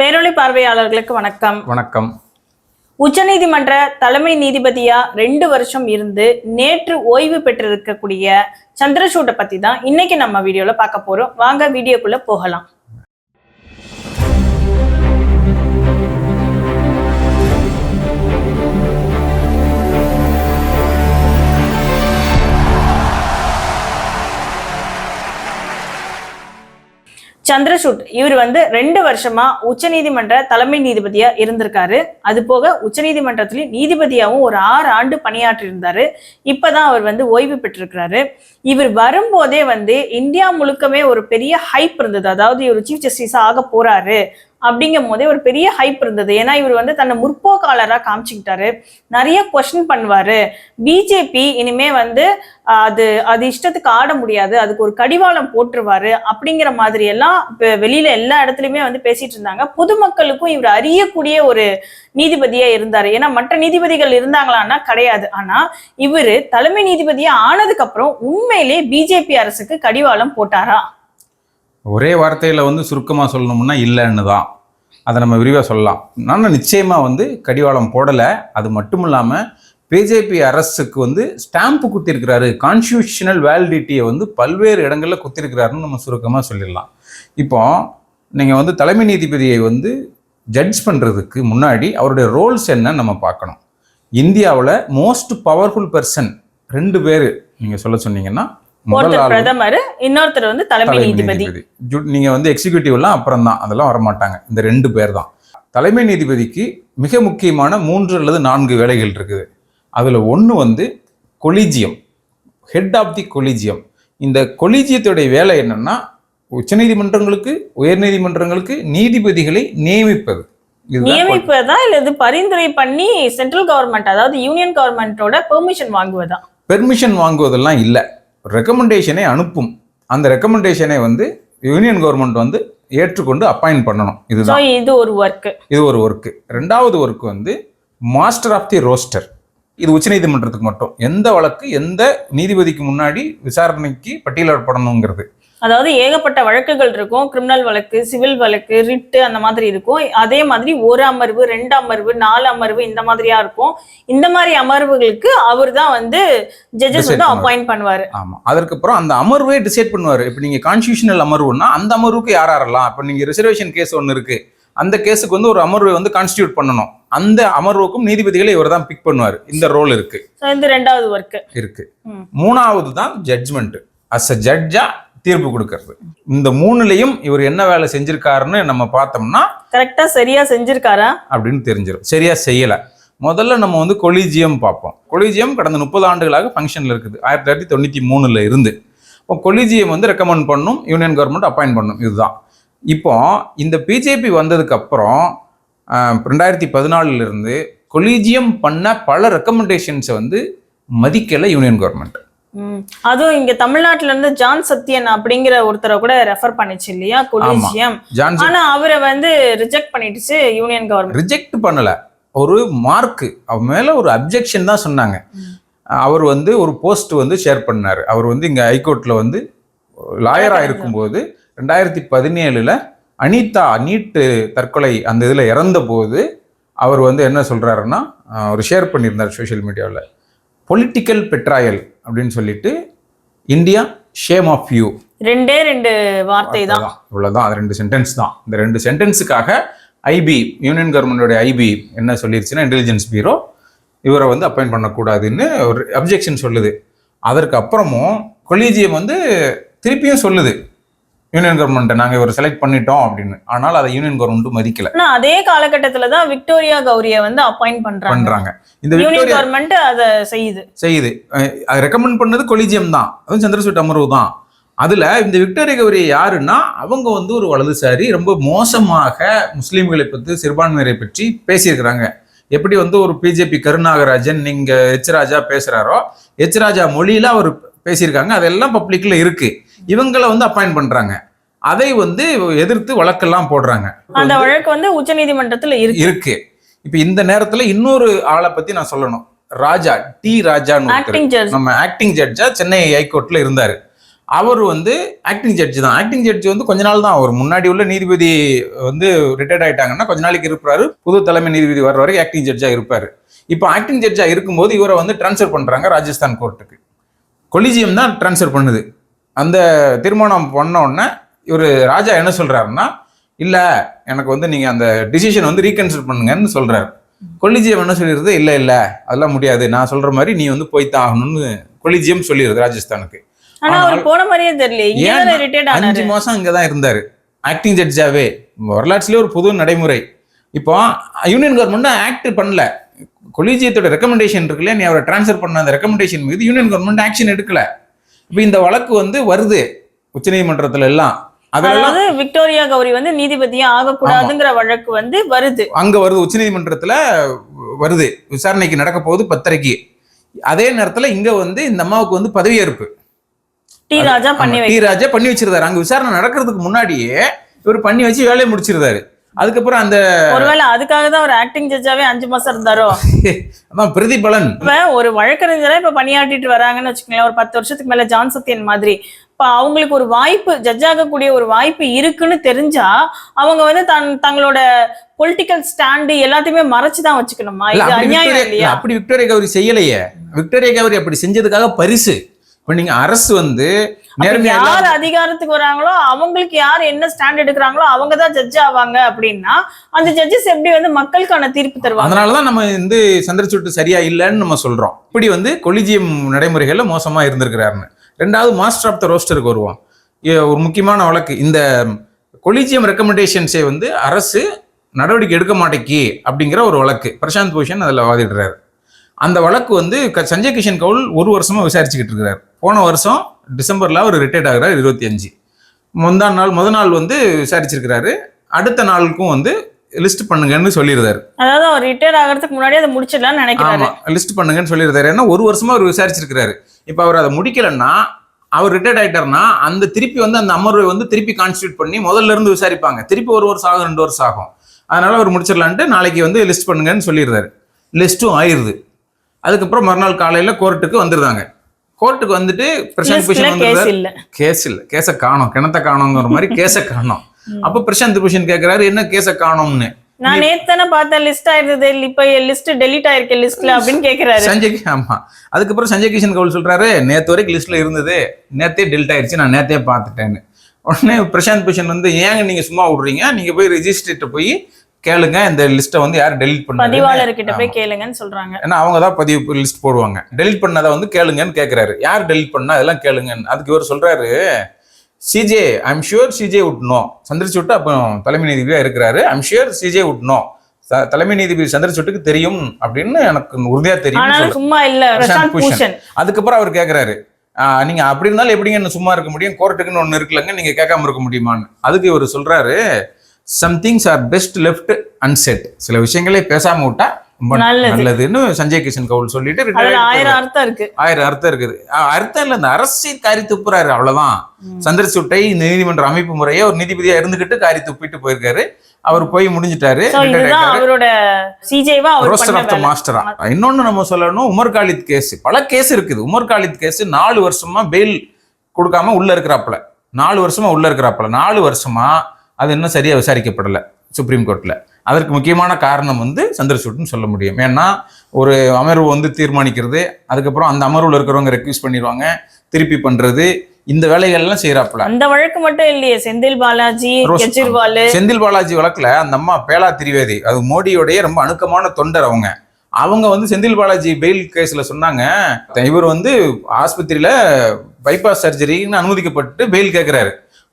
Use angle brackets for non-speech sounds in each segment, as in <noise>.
பேரொளி பார்வையாளர்களுக்கு வணக்கம். வணக்கம். உச்சநீதிமன்ற தலைமை நீதிபதியா ரெண்டு வருஷம் இருந்து நேற்று ஓய்வு பெற்றிருக்கக்கூடிய சந்திரசூட்டை பத்தி தான் இன்னைக்கு நம்ம வீடியோல பார்க்க போறோம். வாங்க வீடியோக்குள்ள போகலாம். சந்திரசூட் இவர் வந்து ரெண்டு வருஷமா உச்சநீதிமன்ற தலைமை நீதிபதியா இருந்திருக்காரு. அது போக உச்சநீதிமன்றத்திலயும் நீதிபதியாகவும் ஒரு ஆறு ஆண்டு பணியாற்றி இருந்தாரு இப்பதான் அவர் வந்து ஓய்வு பெற்றிருக்கிறாரு. இவர் வரும்போதே வந்து இந்தியா முழுக்கமே ஒரு பெரிய ஹைப் இருந்தது. அதாவது இவர் சீஃப் ஜஸ்டிஸா ஆக போறாரு. அப்படிங்கும் போதே ஒரு பெரிய ஹைப் இருந்தது. ஏன்னா இவர் வந்து தன்னை முற்போக்காளராக காமிச்சுக்கிட்டாரு. நிறைய கொஸ்டின் பண்ணுவாரு. பிஜேபி இனிமே வந்து அது அது இஷ்டத்துக்கு ஆட முடியாது. அதுக்கு ஒரு கடிவாளம் போட்டுருவாரு அப்படிங்கிற மாதிரி எல்லாம் வெளியில எல்லா இடத்துலயுமே வந்து பேசிட்டு இருந்தாங்க. பொதுமக்களுக்கும் இவர் அறியக்கூடிய ஒரு நீதிபதியா இருந்தாரு. ஏன்னா மற்ற நீதிபதிகள் இருந்தாங்களான்னா கிடையாது. ஆனா இவரு தலைமை நீதிபதியா ஆனதுக்கு அப்புறம் உண்மையிலே பிஜேபி அரசுக்கு கடிவாளம் போட்டாரா? ஒரே வார்த்தையில் வந்து சுருக்கமாக சொல்லணும்னா இல்லைன்னு தான். அதை நம்ம விரிவாக சொல்லலாம். நான் நிச்சயமாக வந்து கடிவாளம் போடலை. அது மட்டும் இல்லாமல் பிஜேபி அரசுக்கு வந்து ஸ்டாம்ப் குத்திருக்கிறாரு. கான்ஸ்டியூஷனல் வேலிடிட்டியை வந்து பல்வேறு இடங்களில் குத்திருக்கிறாருன்னு நம்ம சுருக்கமாக சொல்லிடலாம். இப்போ நீங்கள் வந்து தலைமை நீதிபதியை வந்து ஜட்ஜ் பண்ணுறதுக்கு முன்னாடி அவருடைய ரோல்ஸ் என்னன்னு நம்ம பார்க்கணும். இந்தியாவில் மோஸ்ட் பவர்ஃபுல் பர்சன் ரெண்டு பேர் நீங்கள் சொல்ல சொன்னீங்கன்னா ஒருத்தர் பிரதமர் இன்னொருத்தர் வந்து தலைமை நீதிபதி. நீங்க வந்து எக்ஸிக்யூட்டிவ்லாம் அப்புறம் தான் அதெல்லாம் வரமாட்டாங்க. இந்த ரெண்டு பேர் தான் தலைமை நீதிபதிக்கு மிக முக்கியமான மூன்று அல்லது நான்கு வேலைகள் இருக்குது. அதுல ஒன்று வந்து collegium. Head of the collegium. இந்த கொலிஜியத்துடைய வேலை என்னன்னா உச்சநீதிமன்றங்களுக்கு உயர்நீதிமன்றங்களுக்கு நீதிபதிகளை நியமிப்பது. நியமிப்பதா இல்ல இது பரிந்துரை பண்ணி சென்ட்ரல் கவர்மெண்ட் அதாவது யூனியன் கவர்மெண்டோட பெர்மிஷன் வாங்குவதா? பெர்மிஷன் வாங்குவதெல்லாம் இல்லை. ரெக்கமெண்டேஷனை அனுப்பும். அந்த ரெக்கமெண்டேஷனை வந்து யூனியன் கவர்மெண்ட் வந்து ஏற்றுக்கொண்டு அப்பாயிண்ட் பண்ணணும். இதுதான். இது ஒரு ஒர்க் இது ஒரு ஒர்க்கு ரெண்டாவது ஒர்க் வந்து மாஸ்டர் ஆஃப் தி ரோஸ்டர் இது உச்சநீதிமன்றத்துக்கு மட்டும். எந்த வழக்கு எந்த நீதிபதிக்கு முன்னாடி விசாரணைக்கு பட்டியலிடப்படணுங்கிறது. அதாவது ஏகப்பட்ட வழக்குகள் இருக்கும். கிரிமினல் வழக்கு சிவில் வழக்கு ரிட்டு அந்த மாதிரி இருக்கும். அதே மாதிரி ஒரு அமர்வு ரெண்டு அமர்வு நாலு அமர்வு இந்த மாதிரியா இருக்கும். இந்த மாதிரி அமர்வுகளுக்கு அவர் தான் வந்து ஜட்ஜஸ் வந்து பண்ணுவாரு. அப்பாயிண்ட் பண்ணுவாரு. ஆமாம் அதற்கப்புறம் அந்த அமர்வே டிசைட் பண்ணுவார். இப்போ நீங்கள் கான்ஸ்டியூஷனல் அமர்வுன்னா அந்த அமர்வுக்கு யார் யாரெல்லாம்? இப்போ நீங்கள் ரிசர்வேஷன் கேஸ் ஒன்று இருக்குது அந்த கேஸுக்கு வந்து ஒரு அமர்வை வந்து கான்ஸ்டியூட் பண்ணணும். அந்த அமர்வுக்கும் நீதிபதிகளை இவர் தான் பிக் பண்ணுவார். இந்த ரோல் இருக்கு. இது ரெண்டாவது ஒர்க் இருக்கு. மூணாவது தான் ஜட்ஜ்மெண்ட் அஸ் அ ஜட்ஜா தீர்ப்பு கொடுக்கறது. இந்த மூணுலையும் இவர் என்ன வேலை செஞ்சிருக்காருன்னு நம்ம பார்த்தோம்னா கரெக்டா சரியா செஞ்சிருக்காரா? அப்படின்னு தெரிஞ்சிடும் சரியா செய்யல. முதல்ல நம்ம வந்து கொலிஜியம் பார்ப்போம். கொலிஜியம் கடந்த முப்பது ஆண்டுகளாக ஃபங்க்ஷனில் இருக்குது. ஆயிரத்தி தொள்ளாயிரத்தி தொண்ணூற்றி மூணுல இருந்து. இப்போ கொலிஜியம் வந்து ரெக்கமெண்ட் பண்ணும் யூனியன் கவர்மெண்ட் அப்பாயிண்ட் பண்ணும். இதுதான். இப்போ இந்த பிஜேபி வந்ததுக்கு அப்புறம் ஆஹ், ரெண்டாயிரத்தி பதினாலுல இருந்து கொலிஜியம் பண்ண பல ரெக்கமெண்டேஷன்ஸை வந்து மதிக்கலை யூனியன் கவர்மெண்ட். அதுவும் இங்க தமிழ்நாட்டுல இருந்து ஜான் சத்யன் அப்படிங்கிற ஒருத்தரை கூட ரெஃபர் பண்ணிச்சு இல்லையா? கொலிஜியம். ஆனா அவரை வந்து ரிஜெக்ட் பண்ணிடுச்சு யூனியன் கவர்மெண்ட் ரிஜெக்ட் பண்ணல. ஒரு மார்க்கு அவர் மேல ஒரு அப்ஜெக்ஷன் தான் சொன்னாங்க. அவர் வந்து ஒரு போஸ்ட் வந்து ஷேர் பண்ணாரு. அவர் வந்து இங்க ஹைகோர்ட்ல வந்து லாயரா இருக்கும்போது ரெண்டாயிரத்தி பதினேழுல அனிதா நீட்டு தற்கொலை அந்த இதுல இறந்த போது அவர் வந்து என்ன சொல்றாருன்னா அஹ், அவர் ஷேர் பண்ணியிருந்தார் சோஷியல் மீடியாவில் பொலிட்டிக்கல் பெட்ராயல் அப்படின்னு சொல்லிட்டு இந்தியா ஷேம் ஆஃப் யூ ரெண்டே ரெண்டு வார்த்தை தான். இவ்வளவுதான் அது ரெண்டு சென்டென்ஸ் தான். இந்த ரெண்டு சென்டென்ஸுக்காக ஐபி யூனியன் கவர்மெண்டோட ஐபி என்ன சொல்லிருச்சுன்னா இன்டெலிஜென்ஸ் பீரோ இவரை வந்து அப்பாயிண்ட் பண்ணக்கூடாதுன்னு ஒரு அப்ஜெக்ஷன் சொல்லுது. அதற்கு அப்புறமும் கொலீஜியம் வந்து திருப்பியும் சொல்லுது. யூனியன் கவர்மெண்ட்டை நாங்கள் இவரை செலக்ட் பண்ணிட்டோம் அப்படின்னு. ஆனால் அதை யூனியன் கவர்மெண்ட் மதிக்கல. அதே காலகட்டத்துல தான் விக்டோரியா கௌரிய வந்து அப்பாயிண்ட் பண்றாங்க. பண்றாங்க. இந்த யூனியன் கவர்மெண்ட் அத செய்யுது. செய்யுது. ரெக்கமெண்ட் பண்ணது கொலிஜியம் தான். அதுவும் சந்திரசூட் அமர்வு தான். அதுல இந்த விக்டோரியா கௌரி யாருன்னா அவங்க வந்து ஒரு வலதுசாரி ரொம்ப மோசமாக முஸ்லீம்களை பற்றி சிறுபான்மையரை பற்றி பேசியிருக்கிறாங்க. எப்படி வந்து ஒரு பிஜேபி கருநாகராஜன் நீங்க எச் ராஜா பேசுறாரோ எச் ராஜா மொழியில அவர் பேசியிருக்காங்க. அதெல்லாம் பப்ளிக்ல இருக்கு. இவங்களை வந்து அப்பாயிண்ட் பண்றாங்க. அதை வந்து எதிர்த்து வழக்கெல்லாம் போடுறாங்க. அந்த வழக்கு வந்து உச்சநீதிமன்றத்துல இருக்கு. இருக்கு. இப்ப இந்த நேரத்துல இன்னொரு ஆளை பத்தி நான் சொல்லணும். ராஜா டி ராஜான்னு நம்ம ஆக்டிங் ஜட்ஜா சென்னை ஹைகோர்ட்ல இருந்தாரு. அவர் வந்து ஆக்டிங் ஜட்ஜி தான். ஆக்டிங் ஜட்ஜி வந்து கொஞ்ச நாள் தான். அவர் முன்னாடி உள்ள நீதிபதி வந்து ரிட்டையர்ட் ஆயிட்டாங்கன்னா கொஞ்ச நாளைக்கு இருப்பாரு. புது தலைமை நீதிபதி வர்ற வரைக்கும் ஆக்டிங் ஜட்ஜா இருப்பாரு. இப்போ ஆக்டிங் ஜட்ஜா இருக்கும்போது இவரை வந்து ட்ரான்ஸ்ஃபர் பண்றாங்க ராஜஸ்தான் கோர்ட்டுக்கு கொலிஜியம் தான் ட்ரான்ஸ்ஃபர் பண்ணுது. அந்த தீர்மானம் பண்ண உடனே இவர் ராஜா என்ன சொல்றாருன்னா இல்ல எனக்கு வந்து நீங்க அந்த டிசிஷன் வந்து ரீகன்சிடர் பண்ணுங்கன்னு சொல்றாரு. கொலிஜியம் என்ன சொல்லிடுது இல்ல இல்ல அதெல்லாம் முடியாது. நான் சொல்ற மாதிரி நீ வந்து போய்த்தான் ஆகணும்னு கொலிஜியம் சொல்லிடுது ராஜஸ்தானுக்கு. போன மாதிரியே தெரியல. அஞ்சு மாசம் இங்க தான் இருந்தாரு ஆக்டிங் ஜட்ஜாவே வரலாற்றுலயே ஒரு புது நடைமுறை. இப்போ யூனியன் கவர்மெண்ட் ஆக்ட் பண்ணல. கொலிஜியத்தோட ரெக்கமெண்டேஷன் இருக்குல்ல நீ அவரை ட்ரான்ஸ்ஃபர் பண்ண அந்த ரெக்கமெண்டேஷன் மீது யூனியன் கவர்மெண்ட் ஆக்ஷன் எடுக்கல. இப்போ இந்த வழக்கு வந்து வருது உச்சநீதிமன்றத்துல எல்லாம். அதாவது விக்டோரியா கௌரி வந்து நீதிபதியா ஆகக்கூடாதுங்கிற வழக்கு வந்து வருது. அங்க வருது உச்சநீதிமன்றத்துல வருது. விசாரணைக்கு நடக்க போகுது பத்தரைக்கு. அதே நேரத்துல இங்க வந்து இந்த அம்மாவுக்கு வந்து பதவியேற்பு. டி ராஜா பண்ணி டி ராஜா பண்ணி வச்சிருந்தாரு. அங்க விசாரணை நடக்கிறதுக்கு முன்னாடியே இவர் பண்ணி வச்சு வேலையை முடிச்சிருந்தாரு. அதுக்கப்புறம் அந்த ஒருவேளை அதுக்காக தான் ஒரு ஆக்டிங் ஜட்ஜாவே அஞ்சு மாசம் இருந்தாரோ? <laughs> அதான் பிரதிபலன். இப்ப ஒரு வழக்கறிஞரா இப்ப பணியாற்றிட்டு வராங்கன்னு வச்சுக்கோங்களேன் ஒரு பத்து வருஷத்துக்கு மேல ஜான் சத்யன் மாதிரி. இப்ப அவங்களுக்கு ஒரு வாய்ப்பு ஜட்ஜ் ஆகக்கூடிய ஒரு வாய்ப்பு இருக்குன்னு தெரிஞ்சா அவங்க வந்து தன் தங்களோட பொலிட்டிக்கல் ஸ்டாண்டு எல்லாத்தையுமே மறைச்சு தான் வச்சுக்கணுமா இது அநியாயம் இல்லையா? இல்ல, அப்படி விக்டோரியா கௌரி செய்யலையே. விக்டோரியா கௌரி அப்படி செஞ்சதுக்காக பரிசு. இப்ப நீங்க அரசு வந்து யார் அதிகாரத்துக்கு வராங்களோ அவங்களுக்கு யார் என்ன ஸ்டாண்ட் எடுக்கிறாங்களோ அவங்க தான் ஜட்ஜ் ஆவாங்க அப்படின்னா அந்த ஜட்ஜஸ் எப்படி வந்து மக்களுக்கான தீர்ப்பு தருவாங்க? அதனாலதான் நம்ம வந்து சந்திரசூட்டு சரியா இல்லைன்னு நம்ம சொல்றோம். இப்படி வந்து கொலிஜியம் நடைமுறைகள்ல மோசமா இருந்திருக்கிறாருன்னு. ரெண்டாவது மாஸ்டர் ஆஃப் த ரோஸ்டருக்கு வருவோம். ஒரு முக்கியமான வழக்கு. இந்த கொலிஜியம் ரெக்கமெண்டேஷன்ஸை வந்து அரசு நடவடிக்கை எடுக்க மாட்டேக்கி அப்படிங்கிற ஒரு வழக்கு. பிரசாந்த் பூஷன் அதில் வாதிடுறாரு. அந்த வழக்கு வந்து சஞ்சய் கிஷன் கவுல் ஒரு வருஷமா விசாரிச்சுக்கிட்டு இருக்கிறார். போன வருஷம் டிசம்பர்ல அவர் ரிட்டையர்ட் ஆகிறார் இருபத்தி அஞ்சு. முந்தா நாள் முத நாள் வந்து விசாரிச்சிருக்கிறாரு. அடுத்த நாளுக்கும் வந்து லிஸ்ட் பண்ணுங்கன்னு சொல்லியிருந்தாரு. அதாவது அவர் ரிட்டையர் ஆகிறதுக்கு முன்னாடி அதை முடிச்சிடலாம்னு நினைக்கிறாரு. லிஸ்ட் பண்ணுங்கன்னு சொல்லியிருந்தாரு. ஏன்னா ஒரு வருஷமா அவர் விசாரிச்சிருக்கிறாரு. இப்போ அவர் அதை முடிக்கலன்னா அவர் ரிட்டையர்ட் ஆயிட்டாருன்னா அந்த திருப்பி வந்து அந்த அமர்வை வந்து திருப்பி கான்ஸ்டியூட் பண்ணி முதல்ல இருந்து விசாரிப்பாங்க. திருப்பி ஒரு வருஷம் ஆகும் ரெண்டு வருஷம் ஆகும். அதனால அவர் முடிச்சிடலான்ட்டு நாளைக்கு வந்து லிஸ்ட் பண்ணுங்கன்னு சொல்லிடுறாரு லிஸ்ட்டும் ஆயிருது அதுக்கப்புறம் மறுநாள் காலையில கோர்ட்டுக்கு வந்துருந்தாங்க. கோர்ட்டுக்கு வந்துட்டு பிரசாந்த் பூஷன் கேஸ் இல்ல. கேஸ் கேஸை காணோம். கிணத்த காணோங்கிற மாதிரி கேஸை காணோம். அப்ப பிரசாந்த் பூஷன் கேக்குறாரு என்ன கேஸை காணோம்னு? நான் நேத்தானே பார்த்தேன் லிஸ்ட் ஆயிருந்தது இப்ப லிஸ்ட் டெலீட் ஆயிருக்கு லிஸ்ட்ல அப்படின்னு கேக்குறாரு. சஞ்சய் ஆமா. அதுக்கப்புறம் சஞ்சய் கிஷன் கவுல் சொல்றாரு நேத்து வரைக்கும் லிஸ்ட்ல இருந்தது நேத்தே டெல்ட் ஆயிருச்சு நான் நேத்தே பார்த்துட்டேன்னு. உடனே பிரசாந்த் பூஷன் வந்து ஏங்க நீங்க சும்மா விடுறீங்க? நீங்க போய் ரெஜிஸ்ட்ரேட்ட போய் கேளுங்க. இந்த லிஸ்ட்டை வந்து யார் டெலிட் பண்ணாங்க பதிவாளர்கிட்ட போய் கேளுங்கன்னு சொல்றாங்க. ஏன்னா அவங்க தான் பதிவு லிஸ்ட் போடுவாங்க. டெலிட் பண்ணதை வந்து கேளுங்கன்னு கேட்குறாரு யார் டெலிட் பண்ணா அதெல்லாம் கேளுங்கன்னு. அதுக்கு இவர் சொல்றாரு CJ I'm sure CJ would know Chandrachud அப்போ தலைமை நீதிபதியா இருக்கிறாரு. I'm sure CJ would know தலைமை நீதிபதி சந்திரசூட்டுக்கு தெரியும் அப்படின்னு எனக்கு உறுதியா தெரியும் சும்மா இல்ல அதுக்கப்புறம் அவர் கேட்குறாரு நீங்க அப்படி இருந்தாலும் எப்படிங்க என்ன சும்மா இருக்க முடியும்? கோர்ட்டுக்குன்னு ஒன்று இருக்குல்லங்க நீங்க கேட்காம இருக்க முடியுமான்னு. அதுக்கு இவர் சொல்றாரு some things are best left unsaid சில விஷயங்களே பேசாம விட்டா ரொம்ப நல்லது. நல்லதுன்னு சஞ்சய் கிஷன் கவுல் சொல்லிட்டு ஆயிரம் அர்த்தம் இருக்கு. ஆயிரம் அர்த்தம் இருக்குது. அர்த்தம் இல்ல இந்த அரசியல் காரி துப்புறாரு அவ்வளவுதான். சந்திரசூட்டை நீதிமன்ற அமைப்பு முறையே ஒரு நீதிபதியா இருந்துகிட்டு காரி துப்பிட்டு போயிருக்காரு. அவர் போய் முடிஞ்சிட்டாரு. மாஸ்டரா இன்னொன்னு நம்ம சொல்லணும் உமர் காலித் கேஸ். பல கேஸ் இருக்குது. உமர் காலித் கேஸ் நாலு வருஷமா பெயில் கொடுக்காம உள்ள இருக்கிறாப்புல. நாலு வருஷமா உள்ள இருக்கிறாப்புல. நாலு வருஷமா அது இன்னும் சரியா விசாரிக்கப்படல சுப்ரீம் கோர்ட்ல அதற்கு முக்கியமான காரணம் வந்து சந்திரசூட்னு சொல்ல முடியும். ஏன்னா ஒரு அமர்வு வந்து தீர்மானிக்கிறது அதுக்கப்புறம் அந்த அமர்வுல இருக்கிறவங்க ரெக்யூஸ் பண்ணிடுவாங்க திருப்பி பண்றது இந்த வேலைகள்லாம் செய்யறாப்புல அந்த வழக்கு மட்டும் இல்லையே செந்தில் பாலாஜி கெஜ்ரிவால். செந்தில் பாலாஜி வழக்குல அந்த அம்மா பேலா திரிவேதி அது மோடியோடைய ரொம்ப அணுக்கமான தொண்டர் அவங்க. அவங்க வந்து செந்தில் பாலாஜி பெயில் கேஸ்ல சொன்னாங்க இவர் வந்து ஆஸ்பத்திரியில பைபாஸ் சர்ஜரின்னு அனுமதிக்கப்பட்டு பெயில் கேட்கிறாரு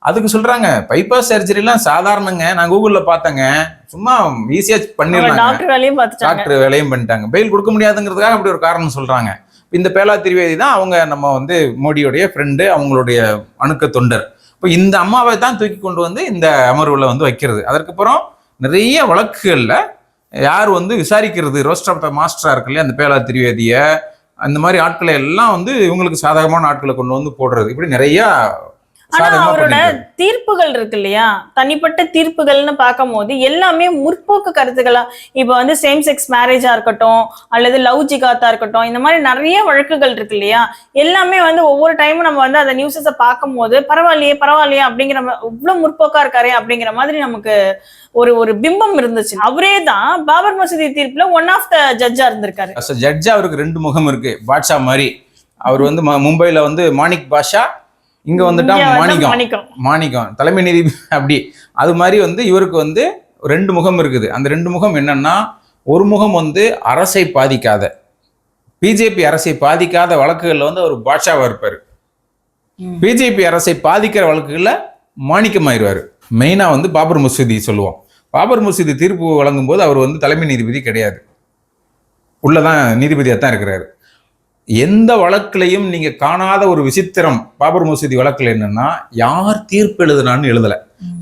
அதுக்கு சொல்றாங்க பைபாஸ் சர்ஜரிலாம் சாதாரணங்க. நான் கூகுள்ல பார்த்தேங்க. சும்மா ஈஸியா பண்ணிடலாங்க. டாக்டர் வேலையும் டாக்டர் வேலையும் பண்ணிட்டாங்க. பெயில் கொடுக்க முடியாதுங்கிறதுக்காக அப்படி ஒரு காரணம் சொல்றாங்க. இந்த பேலா திரிவேதி தான் அவங்க நம்ம வந்து மோடியோடைய ஃப்ரெண்டு அவங்களுடைய அணுக்க தொண்டர். இப்போ இந்த அம்மாவை தான் தூக்கி கொண்டு வந்து இந்த அமர்வுல வந்து வைக்கிறது. அதற்கப்புறம் நிறைய வழக்குகள்ல யார் வந்து விசாரிக்கிறது ரோஸ்ட் ஆஃப் த மாஸ்டரா இருக்கு இல்லையா அந்த பேலா திரிவேதிய அந்த மாதிரி ஆட்களை எல்லாம் வந்து இவங்களுக்கு சாதகமான ஆட்களை கொண்டு வந்து போடுறது. இப்படி நிறைய ஆனா அவரோட. தீர்ப்புகள் இருக்கு இல்லையா? தனிப்பட்ட தீர்ப்புகள்னு பார்க்கும்போது எல்லாமே முற்போக்கு கருத்துக்களா? இப்ப வந்து சேம் செக்ஸ் மேரேஜா இருக்கட்டும் அல்லது லவ் ஜிகாத்தா இருக்கட்டும் இந்த மாதிரி நிறைய வழக்குகள் இருக்கு இல்லையா? எல்லாமே வந்து ஒவ்வொரு டைமும் நம்ம வந்து அந்த நியூஸஸ பார்க்கும்போது பரவாயில்லையே பரவாயில்லையே அப்படிங்கிற இவ்வளவு முற்போக்கா இருக்காரே அப்படிங்கிற மாதிரி நமக்கு ஒரு ஒரு பிம்பம் இருந்துச்சு. அவரே தான் பாபர் மசூதி தீர்ப்புல ஒன் ஆஃப் த ஜட்ஜா இருந்திருக்காரு. ஜட்ஜா அவருக்கு ரெண்டு முகம் இருக்கு. பாட்ஷா மாதிரி. அவர் வந்து மும்பைல வந்து மாணிக் பாஷா இங்க வந்துட்டா மாணிக்கம். மாணிக்கம். தலைமை நீதிபதி அப்படி. அது மாதிரி வந்து இவருக்கு வந்து ரெண்டு முகம் இருக்குது. அந்த ரெண்டு முகம் என்னன்னா ஒரு முகம் வந்து அரசை பாதிக்காத பிஜேபி அரசை பாதிக்காத வழக்குகள்ல வந்து அவர் பாட்ஷாவா இருப்பார். பிஜேபி அரசை பாதிக்கிற வழக்குகள்ல மாணிக்கமாயிருவார். மெயினா வந்து பாபர் மசூதி சொல்லுவோம். பாபர் மசூதி தீர்ப்பு வழங்கும் போது அவர் வந்து தலைமை நீதிபதி கிடையாது. உள்ளதான் நீதிபதியாக தான் இருக்கிறாரு. எந்த வழக்குலையும் நீங்க காணாத ஒரு விசித்திரம் பாபர் மசூதி வழக்குல என்னன்னா யார் தீர்ப்பு எழுதுனான்னு எழுதல.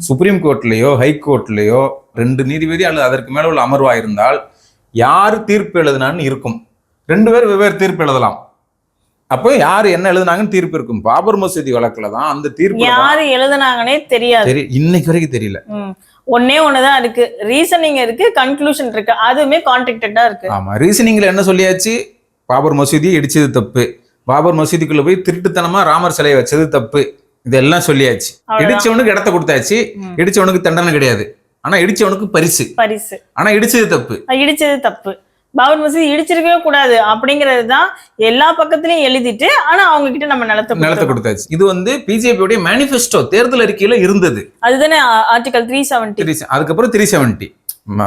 சுப்ரீம் கோர்ட்லயோ ஹை கோர்ட்லயோ ரெண்டு நீதிபதி அல்லது அதற்கு மேல உள்ள அமர்வா இருந்தால் யார் தீர்ப்பு எழுதுனான்னு இருக்கும். ரெண்டு பேர் வெவ்வேறு தீர்ப்பு எழுதலாம். அப்போ யார் என்ன எழுதுனாங்கன்னு தீர்ப்பு இருக்கும். பாபர் மசூதி வழக்குல தான் அந்த தீர்ப்பு யாரு எழுதுனாங்கன்னே தெரியாது. தெரி இன்னைக்கு வரைக்கும் தெரியல. ஒண்ணே ஒண்ணுதான் இருக்கு. ரீசனிங் இருக்கு கன்க்ளூஷன் இருக்கு. அதுவுமே கான்ட்ராக்டடா இருக்கு. ஆமா ரீசனிங்ல என்ன சொல்லியாச்சு? பாபர் மசூதியை இடிச்சது தப்பு. பாபர் மசூதிக்குள்ள போய் திருட்டுத்தனமா ராமர் சிலையை வச்சது தப்பு. இதெல்லாம் சொல்லியாச்சு. இடிச்சவனுக்கு இடத்த கொடுத்தாச்சு. இடிச்சவனுக்கு தண்டனை கிடையாது. ஆனா இடிச்சவனுக்கு பரிசு. பரிசு. ஆனா இடிச்சது தப்பு. இடிச்சது தப்பு. பாபர் மசூதி இடிச்சிருக்கவே கூடாது அப்படிங்கிறது தான் எல்லா பக்கத்துலயும் எழுதிட்டு ஆனா அவங்க கிட்ட நம்ம நிலத்தை நிலத்தை. கொடுத்தாச்சு. இது வந்து பிஜேபியோடைய மேனிஃபெஸ்டோ தேர்தல் அறிக்கையில இருந்தது. அதுதானே ஆர்டிகல் த்ரீ செவன்டி அதுக்கப்புறம் த்ரீ செவன்டி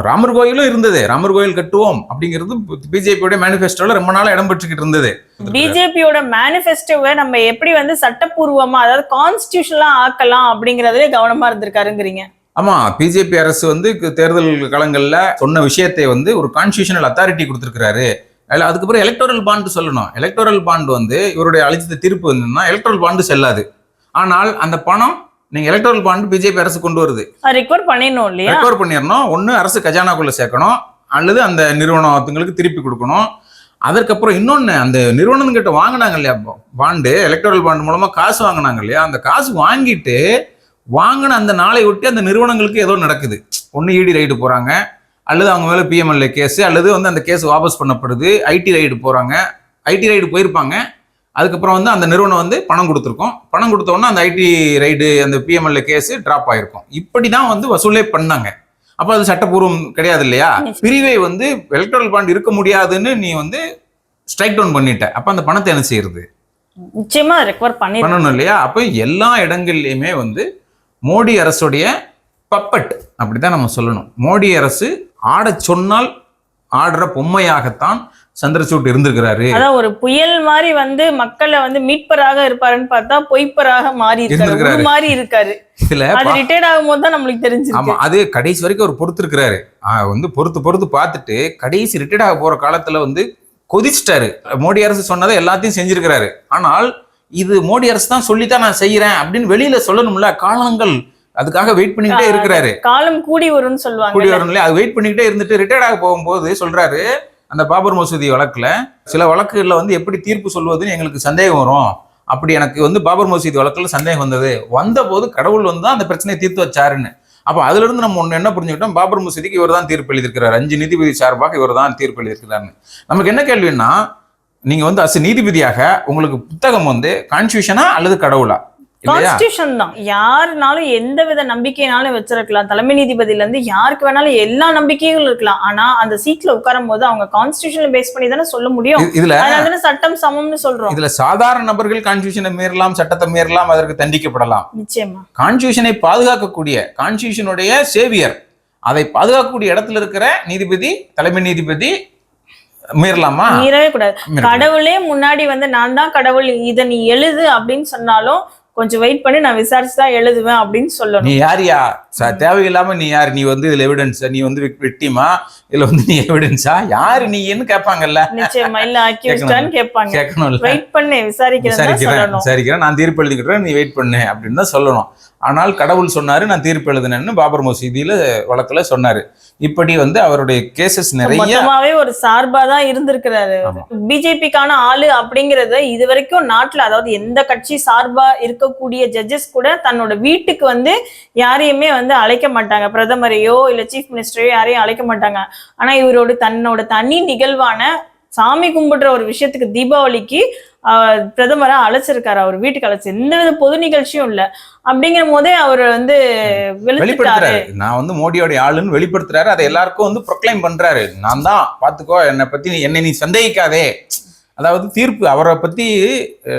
ராமர் கோயிலும் இருந்தது. ராமர் கோயில் கட்டுவோம் அப்படிங்கிறது பிஜேபியோட மேனிஃபெஸ்டோல ரொம்ப நாளா இடம் பெற்றுக்கிட்டு இருந்தது. பிஜேபியோட மேனிஃபெஸ்டோவை நம்ம எப்படி வந்து சட்டப்பூர்வமா அதாவது கான்ஸ்டியூஷனலா ஆக்கலாம் அப்படிங்கறதுல கவனமா இருந்திருக்காருங்கிறீங்க. ஆமா பிஜேபி அரசு வந்து தேர்தல் களங்கள்ல சொன்ன விஷயத்தை வந்து ஒரு கான்ஸ்டியூஷனல் அத்தாரிட்டி கொடுத்திருக்கிறாரு. அதுல அதுக்கப்புறம் எலக்டோரல் பாண்ட் சொல்லணும். எலக்டோரல் பாண்ட் வந்து இவருடைய அளித்த தீர்ப்பு என்னன்னா எலக்டோரல் பாண்டு செல்லாது. ஆனால் அந்த பணம் நீங்க எலக்டோரல் பாண்ட் பிஜேபி அரசு கொண்டு வருது. ரெக்வயர் பண்ணிடணும் இல்லையா? ரெக்கவர் பண்ணிடணும். ஒண்ணு அரசு கஜானாக்குள்ள சேர்க்கணும். அல்லது அந்த நிறுவனத்துங்களுக்கு திருப்பி கொடுக்கணும். அதற்கப்புறம் இன்னொன்னு அந்த நிறுவனங்கிட்ட வாங்கினாங்க இல்லையா பாண்டு எலக்டோரல் பாண்ட் மூலமா காசு வாங்கினாங்க இல்லையா அந்த காசு வாங்கிட்டு வாங்கின அந்த நாளை ஒட்டி அந்த நிறுவனங்களுக்கு ஏதோ நடக்குது. ஒன்று இடி ரைடு போறாங்க. அல்லது அவங்க மேல பிஎம்எல்ஏ கேஸ் அல்லது வந்து அந்த கேஸ் வாபஸ் பண்ணப்படுது. ஐடி ரைடு போறாங்க. ஐடி ரைடு போயிருப்பாங்க. அதுக்கப்புறம் வந்து அந்த நிறுவனம் வந்து பணம் கொடுத்துருக்கோம். பணம் கொடுத்த உடனே அந்த ஐடி ரைடு அந்த பிஎம்எல்ஏ கேஸ் டிராப் ஆயிருக்கும். இப்படி தான் வந்து வசூலே பண்ணாங்க. அப்போ அது சட்டப்பூர்வம் கிடையாது இல்லையா. பிரிவை வந்து எலக்ட்ரல் பாண்ட் இருக்க முடியாதுன்னு நீ வந்து ஸ்ட்ரைக் டவுன் பண்ணிட்ட. அப்போ அந்த பணத்தை என்ன செய்யறது? நிச்சயமா ரெக்வயர் பண்ணிடணும். பண்ணணும் இல்லையா? அப்போ எல்லா இடங்கள்லையுமே வந்து மோடி அரசுடைய பப்பட் அப்படிதான் நம்ம சொல்லணும். மோடி அரசு ஆடச் சொன்னால் ஆடுற பொம்மையாகத்தான் சந்திரசூட் இருந்திருக்கிறாரு. அதான் ஒரு புயல் மாதிரி வந்து மக்களை வந்து மீட்பராக இருப்பாருன்னு பார்த்தா பொய்ப்பராக மாறி இருக்காரு. மாதிரி இருக்காரு. இதுல அது ரிட்டையர்ட் ஆகும் போது தான் நம்மளுக்கு தெரிஞ்சிருக்கு. ஆமா அது கடைசி வரைக்கும் அவர் பொறுத்திருக்கிறாரு. ஆஹ் வந்து பொறுத்து பொறுத்து பார்த்துட்டு கடைசி ரிட்டையர்ட் ஆக போற காலத்துல வந்து கொதிச்சிட்டாரு. மோடி அரசு சொன்னதை எல்லாத்தையும் செஞ்சிருக்கிறாரு. ஆனால் இது மோடி அரசு தான் சொல்லித்தான் நான் செய்யறேன் அப்படின்னு வெளியில சொல்லணும்ல. காலங்கள் அதுக்காக வெயிட் பண்ணிக்கிட்டே இருக்கிறாரு. காலம் கூடி வரும்னு கூடி சொல்லுவாங்க வரணும்ல அது வெயிட் பண்ணிக்கிட்டே இருந்துட்டு ரிட்டையர்ட் ஆக போகும்போது சொல்றாரு அந்த பாபர் மசூதி வழக்குல சில வழக்குகள்ல வந்து எப்படி தீர்ப்பு சொல்வதுன்னு எங்களுக்கு சந்தேகம் வரும். அப்படி எனக்கு வந்து பாபர் மசூதி வழக்குல சந்தேகம் வந்தது. வந்த போது கடவுள் வந்து தான் அந்த பிரச்சனையை தீர்த்து வச்சாருன்னு. அப்ப அதுல இருந்து நம்ம ஒண்ணு என்ன புரிஞ்சுக்கிட்டோம்? பாபர் மசூதிக்கு இவர் தான் தீர்ப்பு எழுதியிருக்கிறார். அஞ்சு நீதிபதி சார்பாக இவர் தான் தீர்ப்பு எழுதியிருக்கிறாருன்னு. நமக்கு என்ன கேள்வின்னா நீங்க வந்து அஸ் நீதிபதியாக உங்களுக்கு புத்தகம் வந்து கான்ஸ்டியூஷனா அல்லது கடவுளா? இல்லையா கான்ஸ்டியூஷன் தான். யாருனாலும் எந்த வித நம்பிக்கைனாலும் வச்சிருக்கலாம். தலைமை நீதிபதியில இருந்து யாருக்கு வேணாலும் எல்லா நம்பிக்கைகளும் இருக்கலாம். ஆனா அந்த சீட்ல உட்காரும் போது அவங்க கான்ஸ்டியூஷனை பேஸ் பண்ணி தானே சொல்ல முடியும். இது- இதுல சட்டம் சமம்னு சொல்றோம். இதுல சாதாரண நபர்கள் கான்ஸ்டியூஷனை மீறலாம் சட்டத்தை மீறலாம் அதற்கு தண்டிக்கப்படலாம். நிச்சயமா. கான்ஸ்டியூஷனை பாதுகாக்கக்கூடிய கான்ஸ்டியூஷனுடைய சேவியர் அதை பாதுகாக்கக்கூடிய இடத்துல இருக்கிற நீதிபதி தலைமை நீதிபதி மீறலாமா? மீறவே கூடாது. கடவுளே முன்னாடி வந்து நான் தான் கடவுள் இத நீ எழுது அப்படின்னு சொன்னாலும் கொஞ்சம் வெயிட் பண்ணி நான் விசாரிச்சு தான் எழுதுவேன் அப்படின்னு சொல்லணும். நீ யாரியா? தேவையில்லாம நீ யார்? நீ வந்து இதுல எவிடன்ஸ் நீ வந்து வெட்டிமா? இதுல வந்து நீ எவிடன்ஸா யாரு நீன்னு கேட்பாங்கல்ல? நிச்சயமா இல்ல அக்யூஸ்டான்னு கேட்பாங்க. கேட்கணும்ல. வெயிட் பண்ணு விசாரிக்கிறேன் விசாரிக்கிறேன். நான் தீர்ப்பு எழுதிக்கிறேன் நீ வெயிட் பண்ணு அப்படின்னு தான் சொல்லணும். ஆனால் கடவுள் சொன்னாரு நான் தீர்ப்பு எழுதினேன்னு பாபர் மசூதியில வழக்குல சொன்னாரு. இப்படி வந்து அவருடைய கேசஸ் நிறைய ஒரு சார்பா தான் இருந்திருக்கிறாரு. பிஜேபிக்கான ஆளு அப்படிங்கறத இது வரைக்கும் நாட்டுல அதாவது எந்த கட்சி சார்பா இருக்கக்கூடிய ஜட்ஜஸ் கூட தன்னோட வீட்டுக்கு வந்து யாரையுமே வந்து அழைக்க மாட்டாங்க. பிரதமரையோ இல்ல சீஃப் மினிஸ்டரையோ யாரையும் அழைக்க மாட்டாங்க. ஆனா இவரோட தன்னோட தனி நிகழ்வான சாமி கும்பிடுற ஒரு விஷயத்துக்கு தீபாவளிக்கு பிரதமரா அழைச்சிருக்காரு. அவர் வீட்டுக்கு அழைச்சு எந்த வித பொது நிகழ்ச்சியும் இல்ல. அப்படிங்கிற போதே அவர் வந்து வெளிப்படுத்துறாரு. நான் வந்து மோடியோட ஆளுன்னு வெளிப்படுத்துறாரு. அதை எல்லாருக்கும் வந்து ப்ரொக்ளைம் பண்றாரு. நான் தான் பாத்துக்கோ என்னை பத்தி நீ- என்னை நீ சந்தேகிக்காதே. அதாவது தீர்ப்பு அவரை பத்தி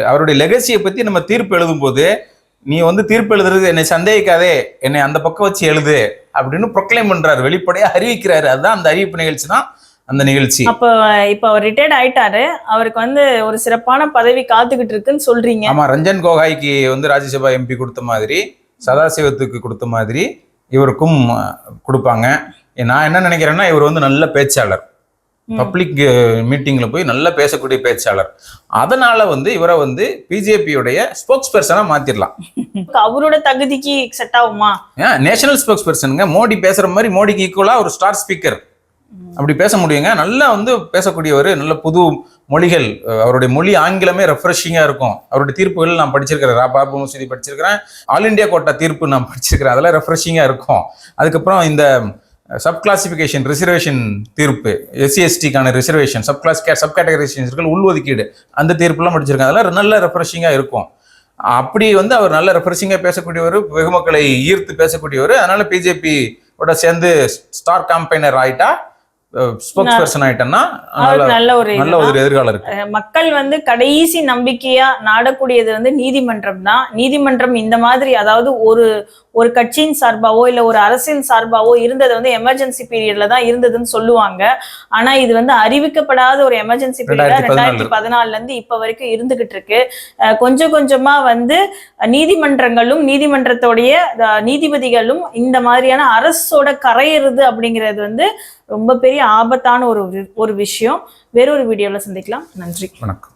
அவருடைய லெகசியை பத்தி நம்ம தீர்ப்பு எழுதும்போது நீ வந்து தீர்ப்பு எழுதுறது என்னை சந்தேகிக்காதே. என்னை அந்த பக்கம் வச்சு எழுது அப்படின்னு ப்ரொக்ளைம் பண்றாரு. வெளிப்படையா அறிவிக்கிறாரு. அதுதான் அந்த அறிவிப்பு நிகழ்ச்சி தான். அந்த நிகழ்ச்சி. அப்ப இப்ப அவர் ரிட்டையர்ட் ஆயிட்டாரு. அவருக்கு வந்து ஒரு சிறப்பான பதவி காத்துக்கிட்டு இருக்குன்னு சொல்றீங்க. ஆமா ரஞ்சன் கோகாய்க்கு வந்து ராஜ்யசபா எம்பி கொடுத்த மாதிரி சதாசிவத்துக்கு கொடுத்த மாதிரி இவருக்கும் கொடுப்பாங்க. நான் என்ன நினைக்கிறேன்னா இவர் வந்து நல்ல பேச்சாளர். பப்ளிக் மீட்டிங்ல போய் நல்லா பேசக்கூடிய பேச்சாளர். அதனால வந்து இவரை வந்து பிஜேபியுடைய ஸ்போக்ஸ் பர்சனா மாத்திரலாம். <laughs> அவரோட தகுதிக்கு செட் ஆகுமா? நேஷனல் ஸ்போக்ஸ் பர்சனுங்க மோடி பேசுற மாதிரி மோடிக்கு ஈக்குவலா ஒரு ஸ்டார் ஸ்பீக்கர் அப்படி பேச முடியுங்க நல்லா வந்து பேசக்கூடியவர் நல்ல புது மொழிகள் அவருடைய மொழி ஆங்கிலமே ரெஃப்ரெஷிங்காக இருக்கும். அவருடைய தீர்ப்புகள் நான் படிச்சிருக்கிறேன். ராபாபு மசூதி படிச்சிருக்கிறேன். ஆல் இந்தியா கோட்டா தீர்ப்பு நான் படிச்சிருக்கிறேன். அதெல்லாம் ரெஃப்ரெஷிங்காக இருக்கும். அதுக்கப்புறம் இந்த சப் கிளாசிஃபிகேஷன் ரிசர்வேஷன் தீர்ப்பு எஸ்சி எஸ்டிக்கான ரிசர்வேஷன் சப் கிளாஸ் சப் கேட்டகரைசேஷன்கள் உள்ஒதுக்கீடு அந்த தீர்ப்புலாம் படிச்சிருக்கேன். அதெல்லாம் நல்ல ரெஃப்ரெஷிங்காக இருக்கும். அப்படி வந்து அவர் நல்ல ரெஃப்ரெஷிங்காக பேசக்கூடியவர் வெகுமக்களை ஈர்த்து பேசக்கூடியவர் அதனால பிஜேபி ஓட சேர்ந்து ஸ்டார் கேம்பெயினர் ஆயிட்டா ஸ்போக்ஸ் பர்சன் ஆயிட்டேன்னா நல்ல ஒரு நல்ல. ஒரு எதிர்காலம் இருக்கு. மக்கள் வந்து கடைசி நம்பிக்கையா நாடக்கூடியது வந்து நீதிமன்றம் தான். நீதிமன்றம் இந்த மாதிரி அதாவது ஒரு ஒரு கட்சியின் சார்பாவோ இல்ல ஒரு அரசியல் சார்பாவோ இருந்தது வந்து எமர்ஜென்சி பீரியட்ல தான் இருந்ததுன்னு சொல்லுவாங்க. ஆனா இது வந்து அறிவிக்கப்படாத ஒரு எமர்ஜென்சி பீரியட் 2014 ரெண்டாயிரத்தி பதினாலுல இருந்து இப்ப வரைக்கும் இருந்துகிட்டு இருக்கு. கொஞ்சம் கொஞ்சமா வந்து நீதிமன்றங்களும் நீதிமன்றத்தோடைய நீதிபதிகளும் இந்த மாதிரியான அரசோட கரையிறது அப்படிங்கிறது வந்து ரொம்ப பெரிய ஆபத்தான ஒரு வி- ஒரு விஷயம். வேறொரு வீடியோவில் சந்திக்கலாம். நன்றி. வணக்கம்.